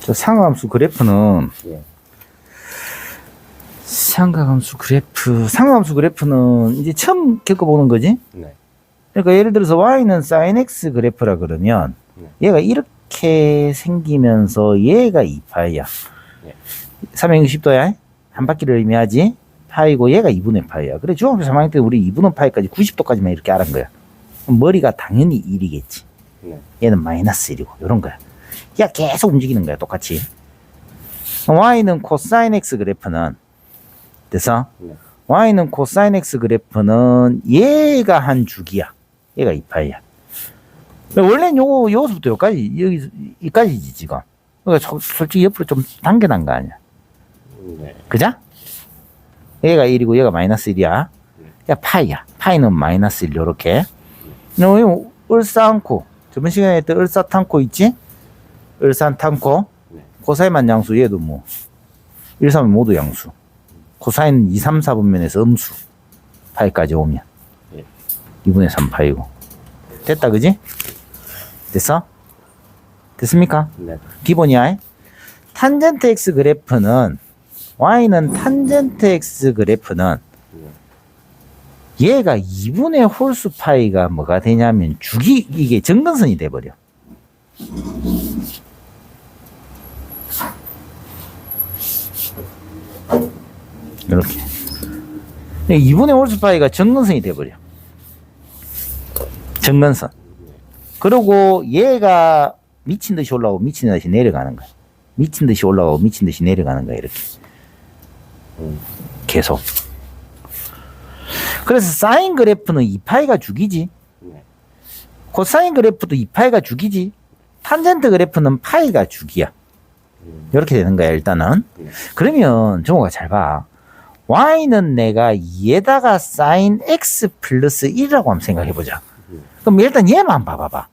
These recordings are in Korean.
저 상하함수 그래프는 예. 상하함수 그래프 상하함수 그래프는 이제 처음 겪어보는 거지. 네. 그러니까 예를 들어서 y는 sin x 그래프라 그러면 네. 얘가 이렇게 생기면서 얘가 2파이야. 네. 360도야. 한 바퀴를 의미하지. 파이고 얘가 2분의 파이야. 그래 중학교 3학년 때 우리 2분의 파이까지 90도까지만 이렇게 알은 거야. 머리가 당연히 1이겠지. 네. 얘는 마이너스 1이고 이런 거야. 얘가 계속 움직이는 거야 똑같이. y는 코사인 x 그래프는 됐어? 네. y는 코사인 x 그래프는 얘가 한 주기야. 얘가 2파이야. 원래는 요거 요거부터 여기까지 여기 여기까지지 지금. 그러니까 소- 솔직히 옆으로 좀 당겨난 거 아니야. 네. 그죠? 얘가 1이고 얘가 마이너스 1이야. 야 파이야. 파이는 마이너스 1 요렇게. 너 을사않고 저번 시간에 했던 을사탄코 있지? 을산탄코. 네. 코사인만 양수 얘도 뭐 1, 3은 모두 양수. 코사인 2, 3, 4분면에서 음수. 파이까지 오면 예. 2분의 3 파이고. 됐다 그지? 됐어? 됐습니까? 네. 기본이야. 탄젠트 x 그래프는 y는 탄젠트 x 그래프는 얘가 2분의 홀수 파이가 뭐가 되냐면 주기 이게 정근선이 돼 버려. 이렇게. 2분의 홀수 파이가 정근선이 돼 버려. 정근선. 그리고 얘가 미친 듯이 올라오고 미친 듯이 내려가는 거야. 미친 듯이 올라오고 미친 듯이 내려가는 거야, 이렇게. 음. 계속. 그래서 사인 그래프는 2파이가 죽이지. 네. 코사인 그래프도 2파이가 죽이지. 탄젠트 그래프는 파이가 죽이야. 음. 이렇게 되는 거야, 일단은. 네. 그러면 정호가 잘 봐. y는 내가 2에다가 사인 x 플러스 1이라고 한번 생각해 보자. 음. 그럼 일단 얘만 봐봐봐.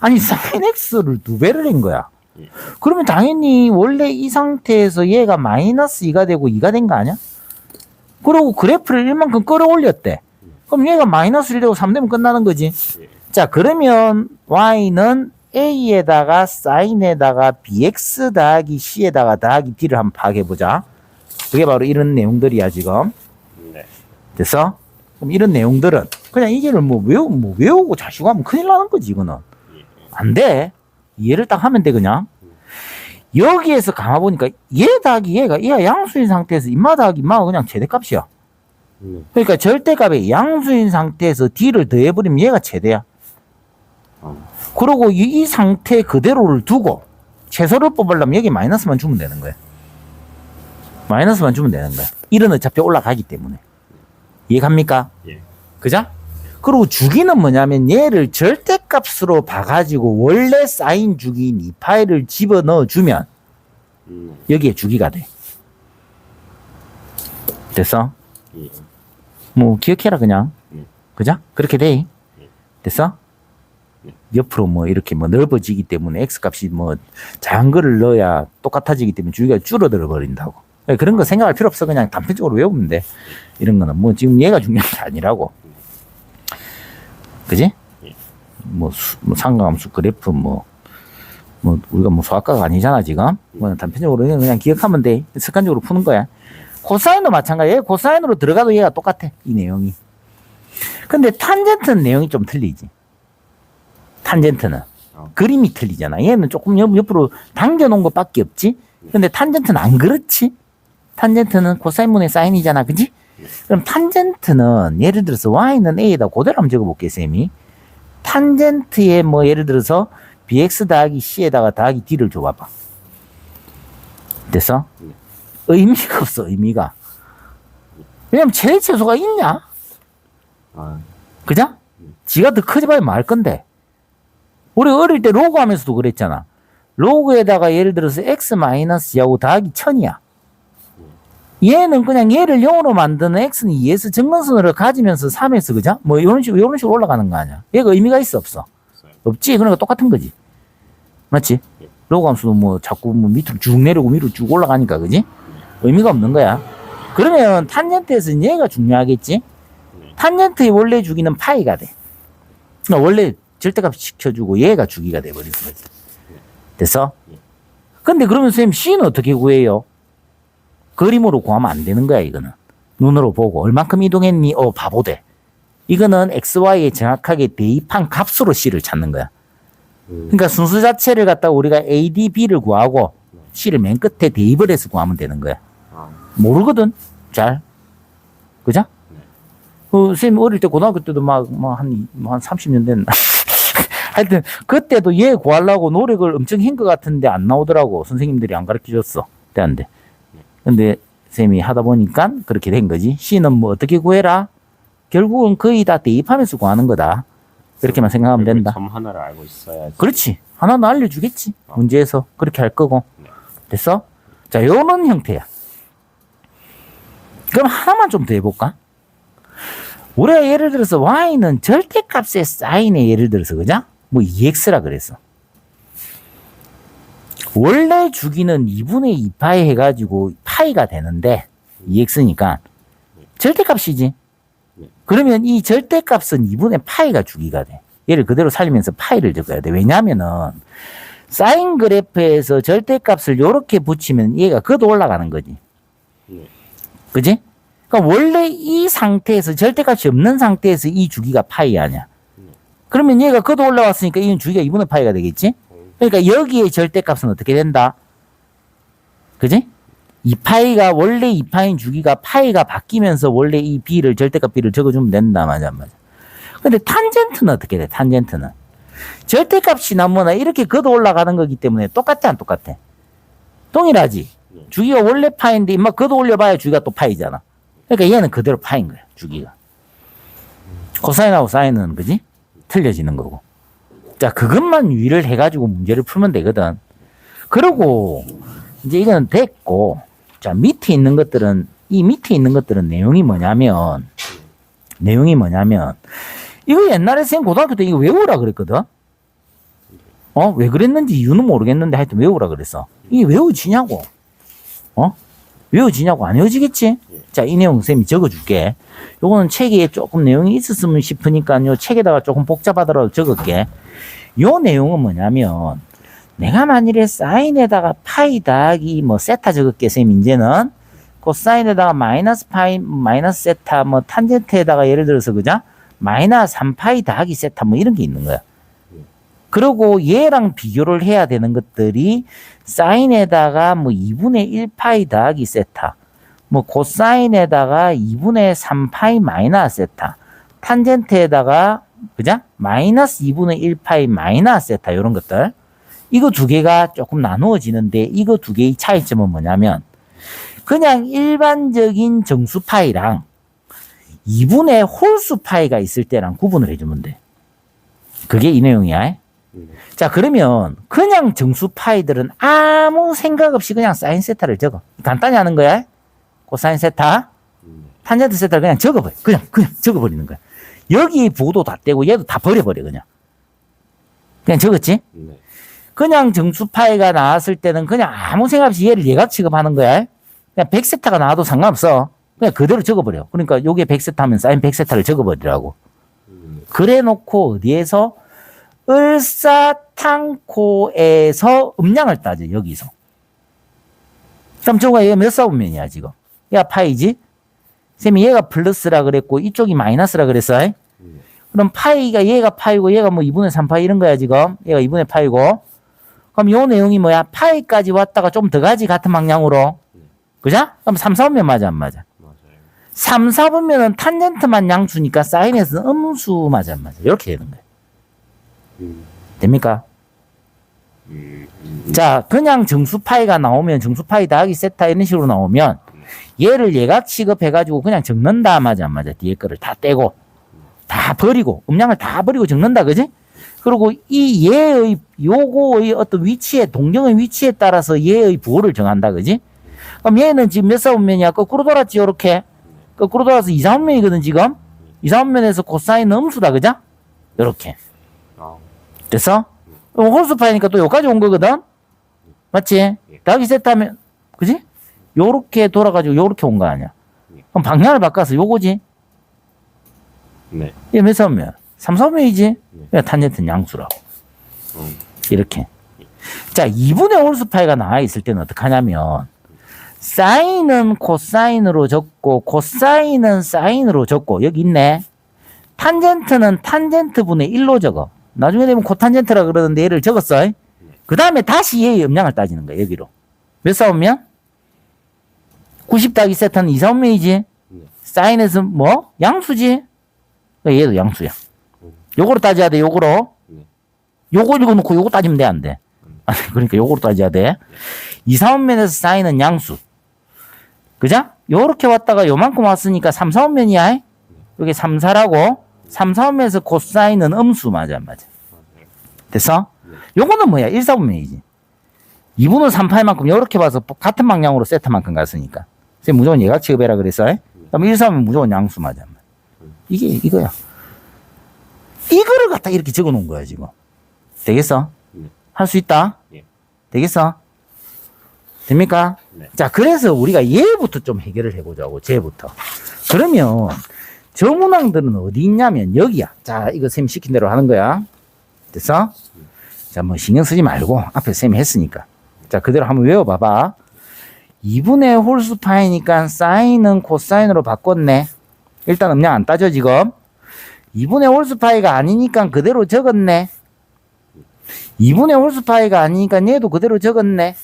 아니, 사인 x를 두 배를 낸 거야. 예. 그러면 당연히 원래 이 상태에서 얘가 마이너스 2가 되고 2가 된 거 아니야? 그리고 그래프를 1만큼 끌어올렸대. 그럼 얘가 마이너스 1 되고 3 되면 끝나는 거지. 예. 자, 그러면 y는 a에다가 사인에다가 bx 더하기 c에다가 더하기 d를 한번 파악해보자. 그게 바로 이런 내용들이야, 지금. 네. 됐어? 그럼 이런 내용들은 그냥 이게를 뭐 외우, 뭐 외우고 자시고 하면 큰일 나는 거지, 이거는. 예. 안 돼. 이해를 딱 하면 돼, 그냥. 여기에서 감아 보니까 얘 더하기 얘가 얘가 양수인 상태에서 인마 더하기 인마가 그냥 최대값이야. 네. 그러니까 절대값에 양수인 상태에서 d를 더해버리면 얘가 최대야. 어. 그리고 이, 이 상태 그대로를 두고 최소를 뽑으려면 여기 마이너스만 주면 되는 거야. 마이너스만 주면 되는 거야. 1은 어차피 올라가기 때문에. 이해갑니까? 예. 그죠? 그리고 주기는 뭐냐면 얘를 절대값으로 봐가지고 원래 사인 주기인 이 파일을 집어넣어 주면 음. 여기에 주기가 돼. 됐어? 예. 뭐 기억해라 그냥. 음. 그죠? 그렇게 돼. 예. 됐어? 예. 옆으로 뭐 이렇게 뭐 넓어지기 때문에 x 값이 뭐 작은 거를 넣어야 똑같아지기 때문에 주기가 줄어들어 버린다고. 예, 그런 거 생각할 필요 없어. 그냥 단편적으로 외우면 돼. 이런 거는 뭐 지금 얘가 중요한 게 아니라고. 그지? 예. 뭐, 수, 뭐 상관함수 그래프 뭐, 뭐 우리가 뭐 수학과가 아니잖아 지금. 뭐 단편적으로 그냥 기억하면 돼. 습관적으로 푸는 거야. 코사인도 마찬가지야. 코사인으로 들어가도 얘가 똑같아. 이 내용이. 근데 탄젠트는 내용이 좀 틀리지. 탄젠트는. 어. 그림이 틀리잖아. 얘는 조금 옆, 옆으로 당겨놓은 것밖에 없지. 근데 탄젠트는 안 그렇지. 탄젠트는 코사인분의 사인이잖아. 그지? 그럼 탄젠트는 예를 들어서 y는 a에다 그대로 한번 적어볼게, 쌤이. 탄젠트에 뭐 예를 들어서 bx 더하기 c에다가 더하기 d를 줘봐봐. 됐어? 네. 의미가 없어, 의미가. 왜냐면 제일 최소가 있냐? 아. 그죠? 지가 더 커져봐야 말 건데. 우리 어릴 때 로그 하면서도 그랬잖아. 로그에다가 예를 들어서 x 마이너스하고 더하기 천이야. 얘는 그냥 얘를 0으로 만드는 x는 2에서 정근선으로 가지면서 3에서 그죠? 뭐 이런 식으로 이런 식으로 올라가는 거 아니야. 얘가 의미가 있어 없어? 없지. 그러니까 똑같은 거지. 맞지? 예. 로그 함수도 뭐 자꾸 뭐 밑으로 쭉 내려오고 위로 쭉 올라가니까 그지? 의미가 없는 거야. 그러면 탄젠트에서는 얘가 중요하겠지? 네. 탄젠트의 원래 주기는 파이가 돼. 그러니까 원래 절대값 시켜주고 얘가 주기가 돼버리는 거지. 됐어? 예. 근데 그러면 선생님 C는 어떻게 구해요? 그림으로 구하면 안 되는 거야, 이거는. 눈으로 보고 얼만큼 이동했니? 어, 바보 돼. 이거는 XY에 정확하게 대입한 값으로 C를 찾는 거야. 음. 그러니까 순수 자체를 갖다 우리가 A, D, B를 구하고 C를 맨 끝에 대입을 해서 구하면 되는 거야. 아, 모르거든. 잘. 그죠? 네. 그, 선생님 어릴 때 고등학교 때도 막, 뭐 한, 뭐 한 30년 됐나. 하여튼, 그때도 얘 구하려고 노력을 엄청 한 것 같은데 안 나오더라고. 선생님들이 안 가르쳐 줬어. 돼. 근데 쌤이 하다 보니까 그렇게 된 거지. C는 뭐 어떻게 구해라? 결국은 거의 다 대입하면서 구하는 거다. 그렇게만 생각하면 된다. 점 하나를 알고 있어야지. 그렇지. 하나는 알려주겠지. 문제에서. 그렇게 할 거고. 됐어? 자, 요런 형태야. 그럼 하나만 좀 더 해볼까? 우리가 예를 들어서 y는 절대값의 사인에 예를 들어서, 그죠? 뭐 2x라 그랬어. 원래 주기는 2분의 2파이 해가지고 파이가 되는데, 2x니까. 절대값이지. 네. 그러면 이 절대값은 2분의 파이가 주기가 돼. 얘를 그대로 살리면서 파이를 적어야 돼. 왜냐면은, 사인 그래프에서 절대값을 요렇게 붙이면 얘가 걷어 올라가는 거지. 네. 그지? 그러니까 원래 이 상태에서 절대값이 없는 상태에서 이 주기가 파이 아니야. 그러면 얘가 걷어 올라왔으니까 이 주기가 2분의 파이가 되겠지? 그러니까 여기에 절대값은 어떻게 된다? 그지? 이 파이가 원래 이 파인 주기가 파이가 바뀌면서 원래 이 b를 절대값 b를 적어주면 된다 맞아 안 맞아. 근데 탄젠트는 어떻게 돼? 탄젠트는 절대값이 나뭐나 이렇게 걷어 올라가는 거기 때문에 똑같지 안 똑같아? 동일하지. 네. 주기가 원래 파인데 막 걷어 올려봐야 주기가 또 파이잖아. 그러니까 얘는 그대로 파인 거야 주기가. 코사인하고 사인은 그지? 틀려지는 거고. 자 그것만 유의를 해가지고 문제를 풀면 되거든. 그러고 이제 이건 됐고 자 밑에 있는 것들은 이 밑에 있는 것들은 내용이 뭐냐면 내용이 뭐냐면 이거 옛날에 쌤 고등학교 때 이거 외우라 그랬거든. 어 왜 그랬는지 이유는 모르겠는데 하여튼 외우라 그랬어. 이게 외워지냐고. 어 외워지냐고 안 외워지겠지. 자 이 내용 쌤이 적어줄게. 요거는 책에 조금 내용이 있었으면 싶으니까 요 책에다가 조금 복잡하더라도 적을게. 요 내용은 뭐냐면 내가 만일에 사인에다가 파이 더하기 뭐 세타 적을게 쌤 이제는 코사인에다가 마이너스 파이 마이너스 세타 뭐 탄젠트에다가 예를 들어서 그죠 마이너스 3파이 더하기 세타 뭐 이런 게 있는 거야 그리고 얘랑 비교를 해야 되는 것들이 사인에다가 뭐 2분의 1파이 더하기 세타 뭐 코사인에다가 2분의 3파이 마이너스 세타 탄젠트에다가 그죠 마이너스 2분의 1파이 마이너스 세타 이런 것들 이거 두 개가 조금 나누어지는데 이거 두 개의 차이점은 뭐냐면 그냥 일반적인 정수 파이랑 2분의 홀수 파이가 있을 때랑 구분을 해주면 돼. 그게 이 내용이야. 네. 자, 그러면 그냥 정수 파이들은 아무 생각 없이 그냥 사인 세타를 적어. 간단히 하는 거야. 코사인 세타, 네. 탄젠트 세타를 그냥 적어버려. 그냥, 그냥 적어버리는 거야. 여기 부도 다 떼고 얘도 다 버려버려, 그냥. 그냥 적었지? 네. 그냥 정수파이가 나왔을 때는 그냥 아무 생각 없이 얘를 예각 취급하는 거야. 그냥 100세타가 나와도 상관없어. 그냥 그대로 적어버려. 그러니까 요게 100세타 하면 사인 100세타를 적어버리라고. 음, 그래 놓고 어디에서? 을사탕코에서 음량을 따져, 여기서. 그럼 저거가 얘가 몇 사분면이야, 지금? 얘가 파이지? 쌤이 얘가 플러스라 그랬고, 이쪽이 마이너스라 그랬어. 네. 그럼 파이가 얘가 파이고 얘가 뭐 2분의 3파이 이런 거야 지금 얘가 2분의 파이고 그럼 요 내용이 뭐야 파이까지 왔다가 좀 더 가지 같은 방향으로 그죠? 그럼 3, 4분면 맞아 안 맞아 맞아요. 3, 4분면은 탄젠트만 양수니까 사인에서 음수 맞아 안 맞아 이렇게 되는 거야 음, 됩니까? 자 그냥 정수 파이가 나오면 정수 파이 더하기 세타 이런 식으로 나오면 얘를 예각 취급해가지고 그냥 적는다 맞아 안 맞아 뒤에 거를 다 떼고 다 버리고 음량을 다 버리고 적는다 그지? 그리고 이 얘의 요거의 어떤 위치에 동경의 위치에 따라서 얘의 부호를 정한다 그지? 그럼 얘는 지금 몇 사분면이야? 거꾸로 돌았지 요렇게 거꾸로 돌아서 2, 3분면이거든 지금 2, 3분면에서 코사인 음수다 그죠? 요렇게 아, 됐어? 홀수파이니까 또 여기까지 온 거거든? 맞지? 더하기 세트하면, 그지? 요렇게 돌아가지고 요렇게 온 거 아니야? 그럼 방향을 바꿔서 요거지? 네. 얘 몇? 3, 4분면이지? 네. 왜 탄젠트는 양수라고. 음, 이렇게. 자, 2분의 홀수파이가 나와 있을 때는 어떡하냐면, 사인은 코사인으로 적고, 코사인은 사인으로 적고, 여기 있네. 탄젠트는 탄젠트 분의 1로 적어. 나중에 되면 코탄젠트라 그러는데 얘를 적었어. 그 다음에 다시 얘의 음량을 따지는 거야, 여기로. 몇 사오면? 90 더하기 세타는 2 사오면이지. 네. 사인에서 뭐? 양수지. 그러니까 얘도 양수야. 요거로 따져야 돼, 요거로. 네. 요거 읽어놓고 요거 따지면 돼, 안 돼? 아니, 그러니까 요거로 따져야 돼. 2, 3원면에서 사인은 양수. 그죠? 요렇게 왔다가 요만큼 왔으니까 3, 4원면이야. 여기 3, 4라고. 3, 4원면에서 코사인은 음수 맞아, 안 맞아? 됐어? 요거는 뭐야? 1, 4분면이지. 2분의 3파이만큼 요렇게 봐서 같은 방향으로 세트만큼 갔으니까. 그래서 무조건 얘가 취급해라 그랬어. 그럼 1, 4면 무조건 양수 맞아. 이게 이거야. 이거를 갖다 이렇게 적어 놓은 거야, 지금. 되겠어? 네. 할수 있다? 예. 되겠어? 됩니까? 네. 자, 그래서 우리가 얘부터 좀 해결을 해보자고, 쟤부터. 그러면, 저 문항들은 어디 있냐면, 여기야. 자, 이거 쌤 시킨 대로 하는 거야. 됐어? 자, 뭐 신경 쓰지 말고, 앞에 쌤이 했으니까. 자, 그대로 한번 외워봐봐. 2분의 홀수 파이니까 사인은 코사인으로 바꿨네. 일단 음량 안 따져, 지금. 2분의 홀수 파이가 아니니까 그대로 적었네. 2분의 홀수 파이가 아니니까 얘도 그대로 적었네.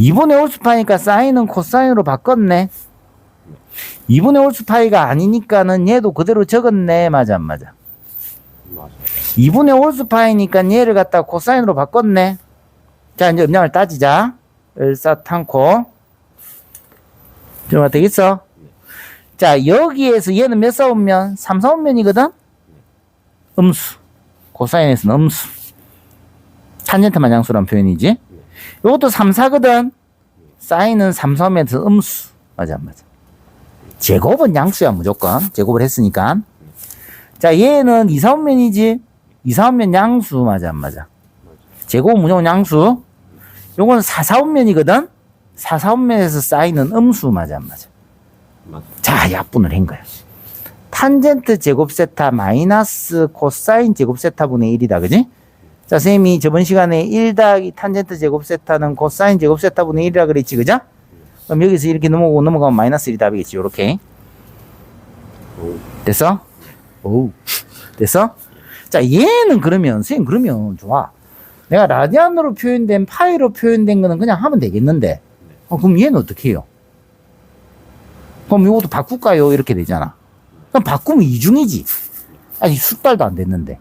2분의 홀수 파이니까 사인은 코사인으로 바꿨네. 2분의 홀수 파이가 아니니까는 얘도 그대로 적었네. 맞아, 안 맞아? 맞아요. 2분의 홀수 파이니까 얘를 갖다 코사인으로 바꿨네. 자, 이제 음량을 따지자. 일사탄코. 좀 되겠어? 자, 여기에서 얘는 몇 사원면? 3, 사원면이거든? 음수. 코사인에서는 음수. 탄젠트만 양수란 표현이지? 요것도 3, 4거든? 사인은 3, 4면에서 음수. 맞아, 안 맞아? 제곱은 양수야, 무조건. 제곱을 했으니까. 자, 얘는 2, 4원면이지? 2, 4원면 양수. 맞아, 안 맞아? 제곱은 무조건 양수. 요건 4, 4원면이거든? 4, 4원면에서 사인은 음수. 맞아, 안 맞아? 맞아요. 자, 약분을 한 거야. 탄젠트 제곱 세타 마이너스 코사인 제곱 세타 분의 1이다. 그지? 자, 선생님이 저번 시간에 1 더하기 탄젠트 제곱 세타는 코사인 제곱 세타 분의 1이라 그랬지. 그죠? 그럼 여기서 이렇게 넘어가고 넘어가면 마이너스 1이 답이겠지. 요렇게. 오. 됐어? 오. 됐어? 자, 얘는 그러면, 선생님, 그러면 좋아. 내가 라디안으로 표현된 파이로 표현된 거는 그냥 하면 되겠는데. 어, 그럼 얘는 어떻게 해요? 그럼 이것도 바꿀까요? 이렇게 되잖아. 그럼 바꾸면 이중이지. 아직 숙달도 안 됐는데.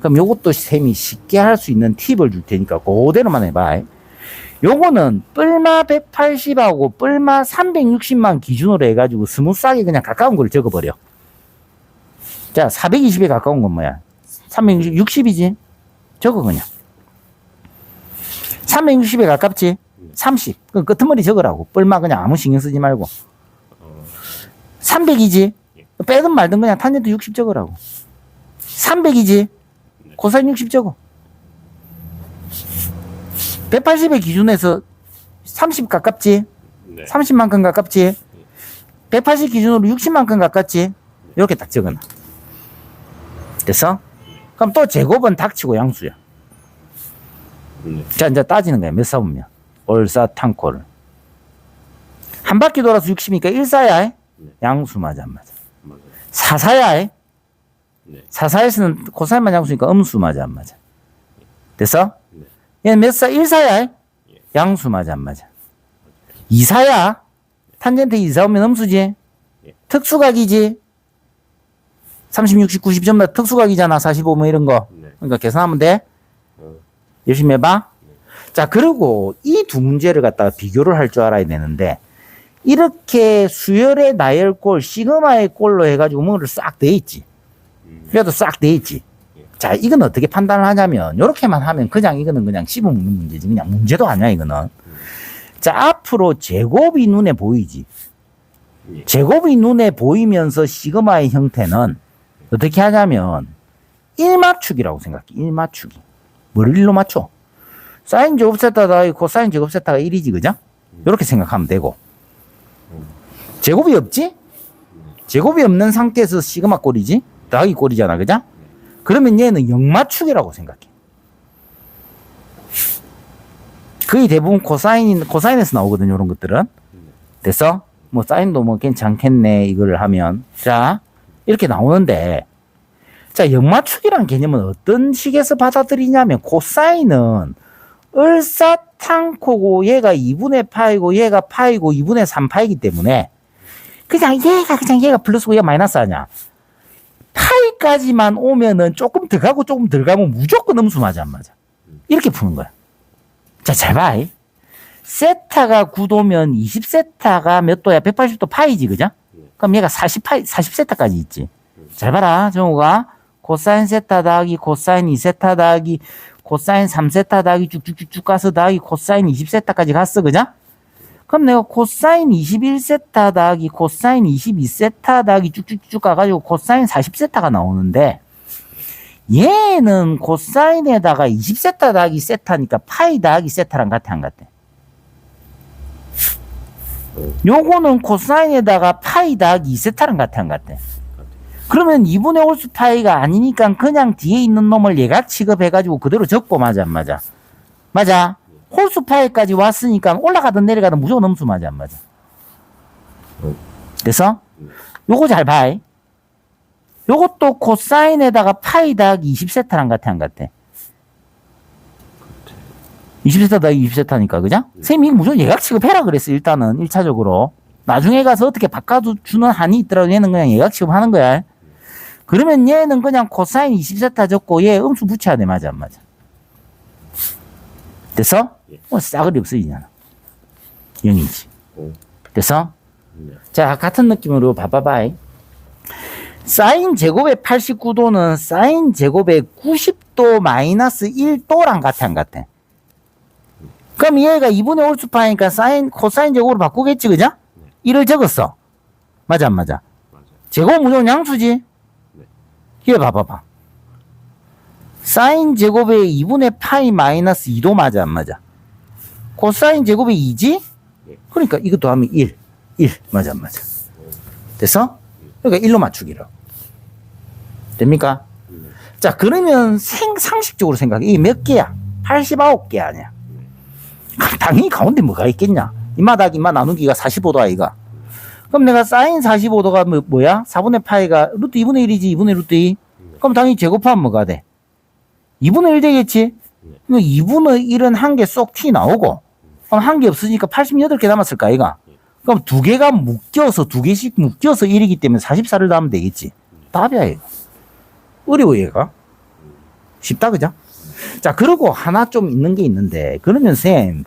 그럼 요것도 쌤이 쉽게 할 수 있는 팁을 줄 테니까 그대로만 해봐. 요거는 뿔마 180하고 뿔마 360만 기준으로 해가지고 스무스하게 그냥 가까운 걸 적어버려. 자, 420에 가까운 건 뭐야? 360, 60이지? 적어, 그냥. 360에 가깝지? 30. 그 끄트머리 적으라고. 뿔마 그냥 아무 신경 쓰지 말고. 어. 300이지? 빼든 말든 그냥 탄젠트 60 적으라고. 300이지? 코사인 60 적어. 180의 기준에서 30 가깝지? 네. 30만큼 가깝지? 180 기준으로 60만큼 가깝지? 이렇게 딱 적어놔. 됐어? 그럼 또 제곱은 닥치고 양수야. 네. 자, 이제 따지는 거야. 몇 사분면? 올사탕코를. 한 바퀴 돌아서 60이니까 1사야. 네. 양수 맞아, 안 맞아? 맞아요. 4사야. 네. 4사에서는 코사인만 양수니까 음수 맞아, 안 맞아? 됐어? 네. 얘는 몇 사? 1사야. 예. 양수 맞아, 안 맞아? 2사야. 탄젠트 2사 오면 음수지? 예. 특수각이지? 30, 60, 90 전부 다 특수각이잖아. 45뭐 이런 거. 네. 그러니까 계산하면 돼. 어. 열심히 해봐. 자, 그리고 이 두 문제를 갖다가 비교를 할 줄 알아야 되는데, 이렇게 수열의 나열골, 시그마의 꼴로 해가지고 뭐를 싹 돼 있지. 음. 그래도 싹 돼 있지. 자, 이건 어떻게 판단을 하냐면, 요렇게만 하면 그냥 이거는 그냥 씹어먹는 문제지. 그냥 문제도 아니야, 이거는. 자, 앞으로 제곱이 눈에 보이지. 예. 제곱이 눈에 보이면서 시그마의 형태는 어떻게 하냐면, 일맞추기라고 생각해. 일맞추기. 뭘 일로 맞춰? 사인 제곱 세타다, 코사인 제곱 세타가 1이지, 그죠? 이렇게 생각하면 되고. 제곱이 없지? 제곱이 없는 상태에서 시그마 꼴이지? 더하기 꼴이잖아, 그죠? 그러면 얘는 영맞추기라고 생각해. 거의 대부분 코사인, 코사인에서 나오거든요, 이런 것들은. 됐어? 뭐, 사인도 뭐 괜찮겠네, 이걸 하면. 자, 이렇게 나오는데, 자, 역맞추기란 개념은 어떤 식에서 받아들이냐면, 코사인은 을사탕코고 얘가 2분의 파이고 얘가 파이고 2분의 3파이기 때문에 그냥 얘가 그냥 얘가 플러스고 얘가 마이너스 하냐. 파이까지만 오면은 조금 더 가고 조금 덜 가면 무조건 음수 맞아 안 맞아. 이렇게 푸는 거야. 자, 잘 봐. 이. 세타가 9도면 20세타가 몇 도야? 180도 파이지, 그죠? 그럼 얘가 40파이, 40세타까지 있지. 잘 봐라, 정우가. 코사인 세타 더하기 코사인 2세타 더하기 코사인 3세타 더하기 쭉쭉쭉쭉 가서 더하기 코사인 20세타까지 갔어, 그죠? 그럼 내가 코사인 21세타 더하기 코사인 22세타 더하기 쭉쭉쭉 가가지고 코사인 40세타가 나오는데 얘는 코사인에다가 20세타 더하기 세타니까 파이 더하기 세타랑 같아 안 같아? 요거는 코사인에다가 파이 더하기 2세타랑 같아 안 같아? 그러면 2분의 홀수 파이가 아니니까 그냥 뒤에 있는 놈을 예각 취급해가지고 그대로 적고 맞아 안 맞아? 맞아. 홀수 파이까지 왔으니까 올라가든 내려가든 무조건 음수 맞아 안 맞아? 됐어? 요거 잘 봐. 요것도 코사인에다가 파이 더하기 20세타랑 같아 안 같아? 20세타 더하기 20세타니까 그죠? 선생님이 무조건 예각 취급해라 그랬어 일단은 1차적으로 나중에 가서 어떻게 바꿔주는 한이 있더라도 얘는 그냥 예각 취급하는 거야 그러면 얘는 그냥 코사인 20세타 적고 얘 음수 붙여야 돼 맞아 안 맞아? 됐어? 예. 뭐 싸그리 없어지잖아 0이지 오. 됐어? 네. 자, 같은 느낌으로 봐봐봐. 사인 제곱의 89도는 사인 제곱의 90도 마이너스 1도랑 같아, 안 같아? 그럼 얘가 2분의 홀수파니까 사인, 코사인 제곱으로 바꾸겠지, 그죠? 1을 적었어. 맞아, 안 맞아? 맞아. 제곱 무조건 양수지? 네. 이거 봐봐봐. 사인 제곱의 2분의 파이 마이너스 2도 맞아, 안 맞아? 코사인 제곱의 2지? 네. 그러니까 이것도 하면 1. 1. 맞아, 안 맞아? 됐어? 그러니까 1로 맞추기로. 됩니까? 네. 자, 그러면 생, 상식적으로 생각해. 이게 몇 개야? 89개 아니야. 당연히 가운데 뭐가 있겠냐? 이마다 이마 나누기가 45도 아이가. 그럼 내가 사인 45도가 뭐, 뭐야? 4분의 파이가 루트 2분의 1이지, 2분의 루트 2. 그럼 당연히 제곱하면 뭐가 돼? 2분의 1 되겠지? 그럼 2분의 1은 한 개 쏙 튀 나오고, 그럼 한 개 없으니까 88개 남았을까, 아이가? 그럼 두 개가 묶여서, 두 개씩 묶여서 1이기 때문에 44를 더하면 되겠지. 답이야, 이거. 어려워, 얘가. 쉽다, 그죠? 자, 그리고 하나 좀 있는 게 있는데, 그러면 쌤,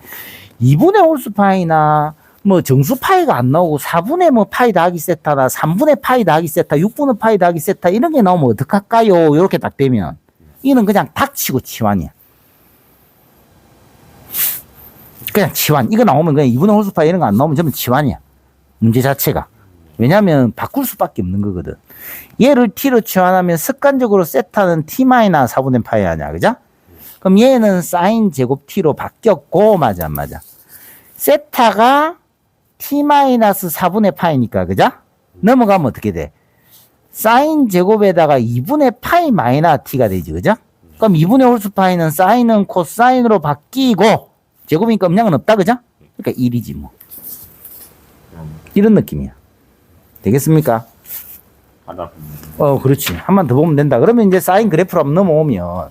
2분의 홀수파이나, 뭐 정수 파이가 안 나오고 4분의 뭐 파이 더하기 세타나 3분의 파이 더하기 세타, 6분의 파이 더하기 세타 이런 게 나오면 어떡할까요? 이렇게 딱 되면 이는 그냥 닥치고 치환이야. 그냥 치환. 이거 나오면 그냥 2분의 홀수파이 이런 거 안 나오면 전부 치환이야. 문제 자체가. 왜냐면 바꿀 수밖에 없는 거거든. 얘를 t로 치환하면 습관적으로 세타는 t-4분의 파이 아니야. 그죠? 그럼 얘는 사인 제곱 t로 바뀌었고 맞아 안 맞아? 세타가 t-4분의 파이니까 그죠? 넘어가면 어떻게 돼? 사인 제곱에다가 2분의 파이 마이너 t가 되지 그죠? 그럼 2분의 홀수 파이는 사인은 코사인으로 바뀌고 제곱이니까 음량은 없다 그죠? 그러니까 1이지 뭐 이런 느낌이야 되겠습니까? 어, 그렇지. 한 번 더 보면 된다. 그러면 이제 사인 그래프로 넘어오면.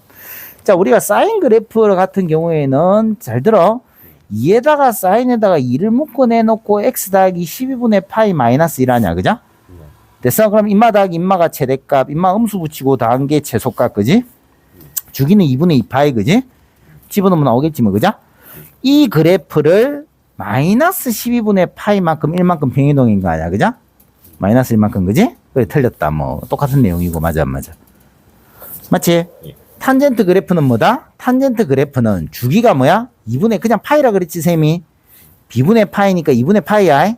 자, 우리가 사인 그래프 같은 경우에는 잘 들어. 2에다가 사인에다가 2를 묶어 내놓고 x 더하기 12분의 파이 마이너스 1 하냐, 그죠? 됐어? 그럼 인마 더하기 인마가 최대값, 인마 음수 붙이고 더한 게 최소값, 그지? 주기는 2분의 2 파이, 그지? 집어넣으면 나오겠지, 뭐, 그죠? 이 그래프를 마이너스 12분의 파이만큼 1만큼 평이동인 거 아니야, 그죠? 마이너스 1만큼, 그지? 그래, 틀렸다. 뭐, 똑같은 내용이고, 맞아, 안 맞아. 맞지? 예. 탄젠트 그래프는 뭐다? 탄젠트 그래프는 주기가 뭐야? 2분의, 그냥 파이라 그랬지, 셈이. b분의 파이니까 2분의 파이야.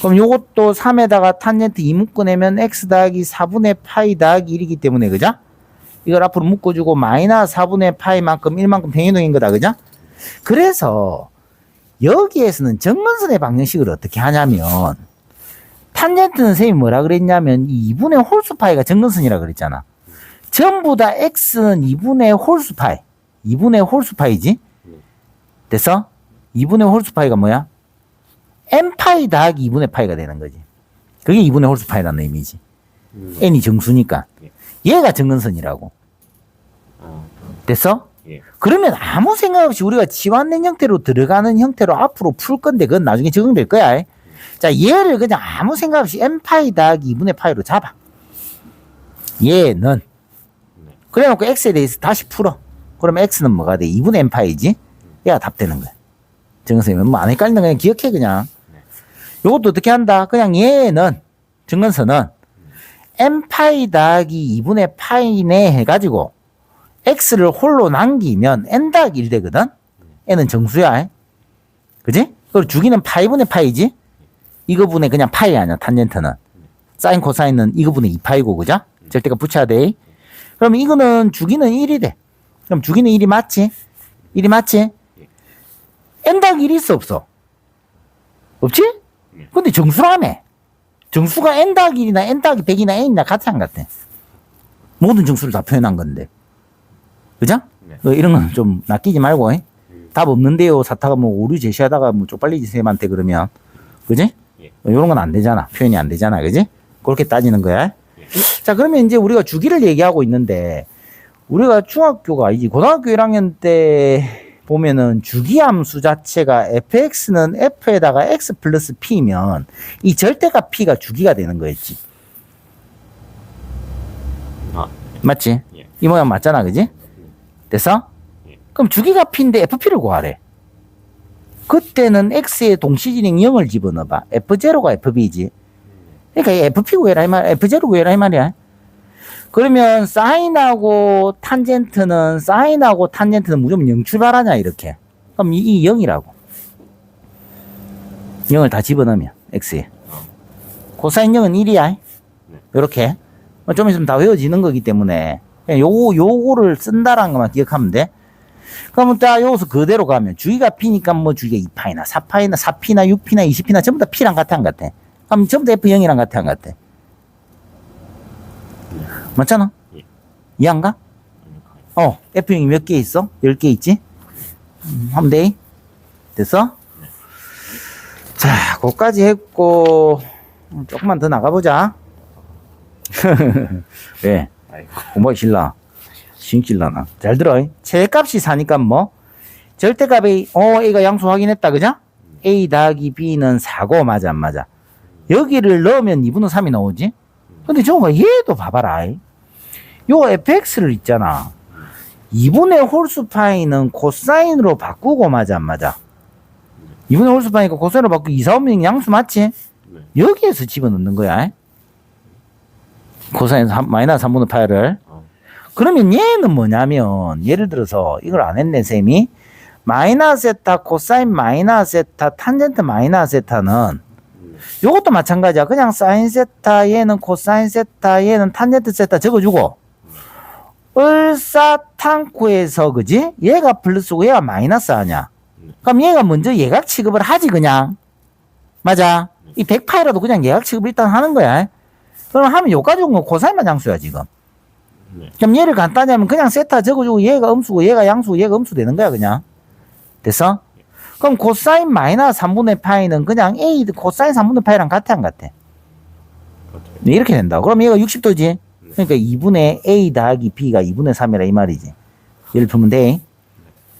그럼 요것도 3에다가 탄젠트 2 묶어내면 x 더하기 4분의 파이 더하기 1이기 때문에, 그죠? 이걸 앞으로 묶어주고, 마이너스 4분의 파이만큼 1만큼 평행동인 거다, 그죠? 그래서, 여기에서는 정근선의 방정식을 어떻게 하냐면, 탄젠트는 선생님이 뭐라 그랬냐면 2분의 홀수 파이가 정근선이라 그랬잖아. 전부 다 x는 2분의 홀수파이. 2분의 홀수파이지. 네. 됐어? 2분의 홀수 파이가 뭐야? n 파이 더하기 2분의 파이가 되는 거지. 그게 2분의 홀수 파이라는 의미지. 음. n이 정수니까. 얘가 정근선이라고. 아, 됐어? 예. 그러면 아무 생각 없이 우리가 지완된 형태로 들어가는 형태로 앞으로 풀 건데 그건 나중에 적용될 거야. 자, 얘를 그냥 아무 생각 없이 n파이 더하기 2분의 파이로 잡아. 얘는. 그래 놓고 x에 대해서 다시 풀어. 그러면 x는 뭐가 돼? 2분의 n파이지? 얘가 답 되는 거야. 정근선이면 뭐안 헷갈리는 거 그냥 기억해, 그냥. 요것도 어떻게 한다? 그냥 얘는, 정근선은 n파이 더하기 2분의 파이네 해가지고 x를 홀로 남기면 n 더하기 1 되거든? n은 정수야. 그지? 그리고 주기는 파이분의 파이지? 이거 분의 그냥 파이 아니야, 탄젠트는. 사인, 코사인은 이거 분의 2파이고, 그죠? 절대가 붙여야 돼. 그럼 이거는 주기는 1이 돼. 그럼 주기는 1이 맞지? 1이 맞지? n 더하기 1이 있어, 없어? 없지? 예. 근데 정수라며. 정수가 n 더하기 1이나 n 더하기 100이나 n이나 같아, 안 같아? 모든 정수를 다 표현한 건데. 그죠? 네. 어, 이런 건 좀 낚이지 말고, 잉? 답 없는데요. 사타가 뭐 오류 제시하다가 뭐 쪽팔리지 쌤한테 그러면. 그지? 예. 어, 이런 건 안 되잖아. 표현이 안 되잖아. 그지? 그렇게 따지는 거야. 예. 자, 그러면 이제 우리가 주기를 얘기하고 있는데, 우리가 중학교가 아니지, 고등학교 1학년 때 보면은 주기함수 자체가 fx는 f에다가 x 플러스 p면 이 절대값 p가 주기가 되는 거였지. 아, 맞지? 예. 이 모양 맞잖아. 그지? 됐어? 예. 그럼 주기가 p인데 fp를 구하래. 그때는 x의 동시진행 0을 집어넣어봐. f0가 fb지. 그러니까 이 fp 구해라 이 말, f0 구해라 이 말이야. 그러면 사인하고 탄젠트는 사인하고 탄젠트는 무조건 0 출발하냐 이렇게. 그럼 이, 이 0이라고. 0을 다 집어넣으면 x에. 코사인 0은 1이야. 요렇게. 어, 좀 있으면 다 외워지는 거기 때문에 요거 요거를 쓴다라는 것만 기억하면 돼. 그러면 딱 여기서 그대로 가면 주기가 p니까 뭐 주기가 2파이나 4파이나 4p나 6p나 20p나 전부 다 p랑 같아 안 같아? 그럼 전부 다 f0이랑 같아 안 같아? 맞잖아? 예. 이해한가? 어, F0이 몇 개 있어? 10개 있지? 음, 하면 돼. 됐어? 자, 거기까지 했고, 음, 조금만 더 나가보자. 왜? 아이고. 공부하기 싫나? 신길라나? 잘 들어. 최값이 사니까 뭐? 절대값이, 어, A가 양수 확인했다, 그죠? A 더하기 B는 4고, 맞아, 안 맞아? 여기를 넣으면 2분의 3이 나오지? 근데 저거 얘도 봐봐라. 요 fx를 있잖아. 2분의 홀수 파이는 코사인으로 바꾸고 맞아 안 맞아? 2분의 홀수 파이니까 코사인으로 바꾸고 2, 4, 5면 양수 맞지? 네. 여기에서 집어넣는 거야. 코사인 3, 마이너스 3분의 파이를. 어. 그러면 얘는 뭐냐면 예를 들어서 이걸 안 했네 쌤이 마이너스 세타 코사인 마이너스 세타 탄젠트 마이너스 세타는 네. 요것도 마찬가지야. 그냥 사인 세타, 얘는 코사인 세타, 얘는 탄젠트 세타 적어주고, 을사탕코에서, 그지? 얘가 플러스고 얘가 마이너스 하냐? 그럼 얘가 먼저 예각 취급을 하지, 그냥. 맞아. 이 100파이라도 그냥 예각 취급을 일단 하는 거야. 그럼 하면 요까지 온건 코사인만 양수야, 지금. 네. 그럼 얘를 간단히 하면 그냥 세타 적어주고 얘가 음수고 얘가 양수고 얘가 음수 되는 거야, 그냥. 됐어? 그럼 코사인 마이너스 3분의 파이는 그냥 A 코사인 3분의 파이랑 같아 안 같아? 그렇죠. 네, 이렇게 된다. 그럼 얘가 60도지. 그러니까 2분의 A 더하기 B가 2분의 3이라 이 말이지. 예를 풀면 돼.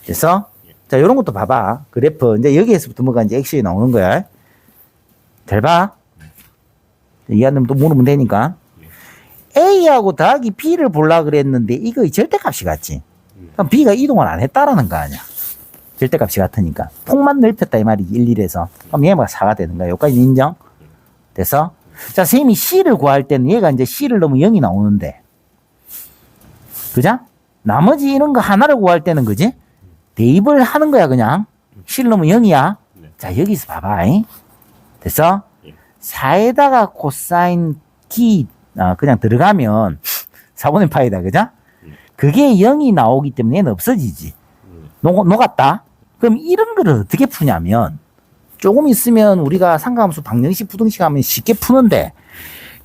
됐어? 자, 요런 것도 봐봐. 그래프. 이제 여기에서부터 뭐가 이제 액션이 나오는 거야. 잘 봐. 이해 안 되면 또 물으면 되니까. A하고 더하기 B를 볼라 그랬는데 이거 절대값이 같지. 그럼 B가 이동을 안 했다라는 거 아니야. 절대값이 같으니까. 폭만 넓혔다 이 말이지. 1, 1에서. 그럼 얘가 4가 되는 거야. 여기까지 인정? 됐어? 자, 쌤이 C를 구할 때는 얘가 이제 C를 넣으면 0이 나오는데. 그죠? 나머지 이런 거 하나를 구할 때는 그지? 대입을 하는 거야, 그냥. C를 넣으면 0이야. 네. 자, 여기서 봐봐. 잉? 됐어? 예. 4에다가 코사인 T, 아, 그냥 들어가면 4분의 파이다, 그죠? 음. 그게 0이 나오기 때문에 얘는 없어지지. 음. 녹, 녹았다? 그럼 이런 거를 어떻게 푸냐면, 조금 있으면 우리가 상가함수 방정식, 부등식 하면 쉽게 푸는데,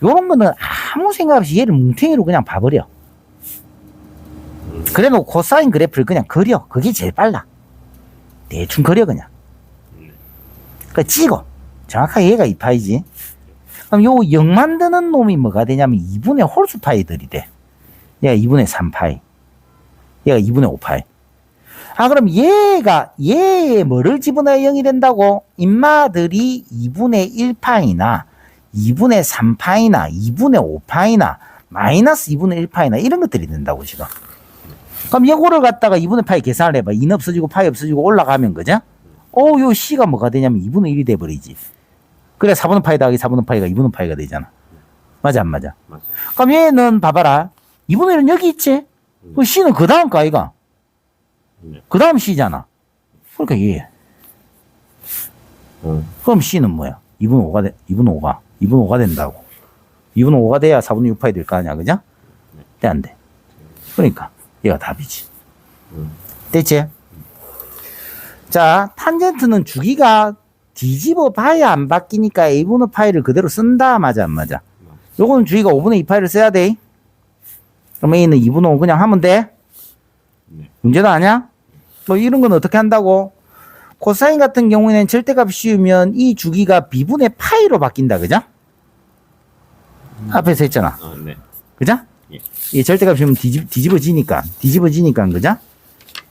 요런 거는 아무 생각 없이 얘를 뭉탱이로 그냥 봐버려. 그래 놓고 코사인 그래프를 그냥 그려. 그게 제일 빨라. 대충 그려 그냥. 네. 그러니까 찍어. 정확하게 얘가 2파이지. 그럼 요 0 만드는 놈이 뭐가 되냐면 2분의 홀수 파이들이 돼. 얘가 2분의 3파이. 얘가 2분의 5파이. 아, 그럼 얘가, 얘에 뭐를 집어넣어야 0이 된다고? 인마들이 2분의 1파이나, 2분의 3파이나, 2분의 5파이나, 마이너스 2분의 1파이나, 이런 것들이 된다고, 지금. 그럼 요거를 갖다가 2분의 파이 계산을 해봐. 2는 없어지고 파이 없어지고 올라가면, 그죠? 어, 요 C가 뭐가 되냐면 2분의 1이 돼버리지. 그래, 4분의 파이 더하기 4분의 파이가 2분의 파이가 되잖아. 맞아, 안 맞아? 맞아. 그럼 얘는 봐봐라. 2분의 1은 여기 있지? 그 C는 그 다음 거 아이가? 네. 그 다음 C잖아. 그러니까 얘. 어. 그럼 C는 뭐야? 2분의 5가 돼, 2분의 5가, 2분의 5가 된다고. 2분의 5가 돼야 4분의 6파이 될 거 아니야, 그죠? 돼, 안 돼? 그러니까, 얘가 답이지. 음. 됐지? 자, 탄젠트는 주기가 뒤집어 봐야 안 바뀌니까 A분의 파이를 그대로 쓴다, 맞아, 안 맞아? 맞아. 요거는 주기가 5분의 2파이를 써야 돼. 그럼 A는 2분의 5 그냥 하면 돼. 네. 문제도 아니야? 뭐 이런 건 어떻게 한다고? 코사인 같은 경우에는 절대값 씌우면 이 주기가 B분의 파이로 바뀐다, 그죠? 앞에서 했잖아. 아, 네. 그죠? 예. 이 절대값 씌우면 뒤집, 뒤집어지니까, 뒤집어지니까, 그죠?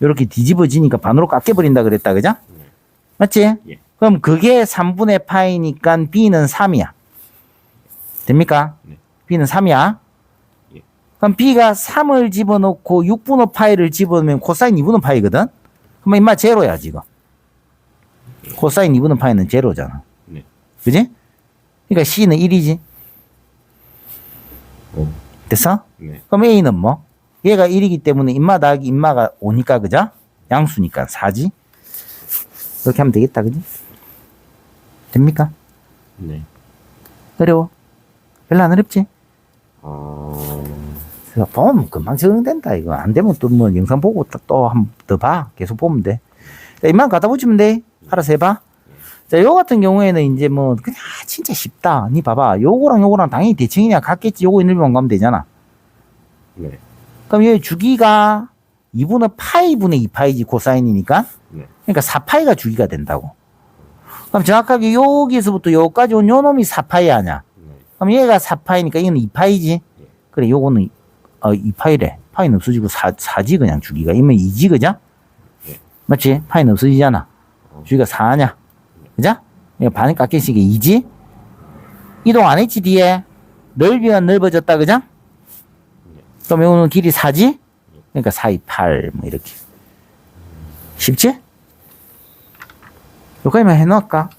요렇게 뒤집어지니까 반으로 깎여버린다 그랬다, 그죠? 네. 맞지? 예. 그럼 그게 3분의 파이니까 B는 3이야. 됩니까? 네. B는 3이야. 예. 그럼 B가 3을 집어넣고 6분의 파이를 집어넣으면 코사인 2분의 파이거든? 그러면 임마 제로야, 지금. 코사인 2분의 파이는 제로잖아. 네. 그지? 그러니까 C는 1이지. 어. 됐어? 네. 그럼 A는 뭐? 얘가 1이기 때문에 인마 더하기 인마가 5니까, 그죠? 양수니까 4지? 이렇게 하면 되겠다, 그지? 됩니까? 네. 어려워? 별로 안 어렵지? 어. 그래서 보면 금방 적응된다, 이거. 안 되면 또 뭐 영상 보고 또 한 번 더 봐. 계속 보면 돼. 자, 이만 갖다 붙이면 돼. 알아서 해봐. 자, 요 같은 경우에는 이제 뭐, 그냥 아, 진짜 쉽다. 니 봐봐. 요거랑 요거랑 당연히 대칭이냐 같겠지. 요거 1번 가면 되잖아. 네. 그럼 여기 주기가 2분의 파이분의 2파이지 코사인이니까. 네. 그러니까 4파이가 주기가 된다고. 그럼 정확하게 여기서부터 여기까지 온 요 놈이 4파이 아냐. 네. 그럼 얘가 4파이니까 이거는 2파이지. 그래, 요거는 어, 2파이래. 파이는 없어지고 4, 4지 그냥 주기가. 이면 2지 그죠? 예. 맞지? 파이는 없어지잖아. 주기가 4냐. 그죠? 이거 반이 깎이시게 2지? 이동 안 했지 뒤에? 넓이가 넓어졌다 그죠? 그럼 요거는 길이 4지? 그러니까 4, 2, 8, 뭐 이렇게. 쉽지? 여기까지만 해놓을까?